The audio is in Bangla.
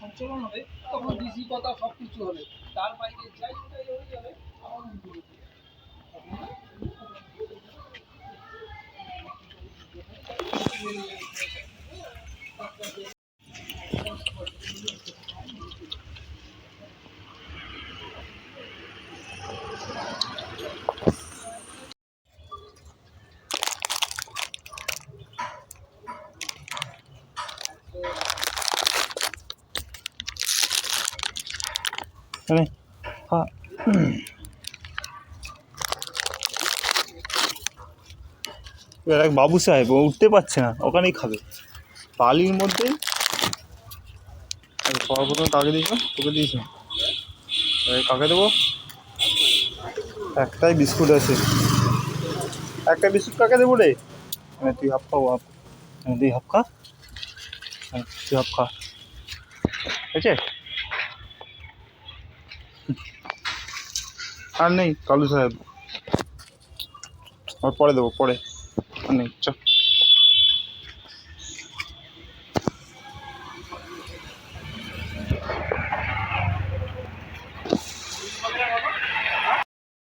সঞ্চালন হবে, তখন ডিসি কথা সব কিছু হবে। তার বাইরে যাই হয়ে যাবে, আমার উল্টো হয়ে মানে এবার এক বাবু সাহেব, ও উঠতে পারছে না, ওখানেই খাবে। বালির মধ্যেই আরে কাকে দিয়েছ তোকে দিয়েছ কাকে দেবো? একটাই বিস্কুট আছে। একটা বিস্কুট কাকে দেবো রে? হ্যাঁ তুই হাফ খাব হাফ তুই হাফ খা। হ্যাঁ তুই হাফ খা। ঠিক আছে? আর নেই কালু সাহেব। আর পরে দেবো পরে। আর নেই চ।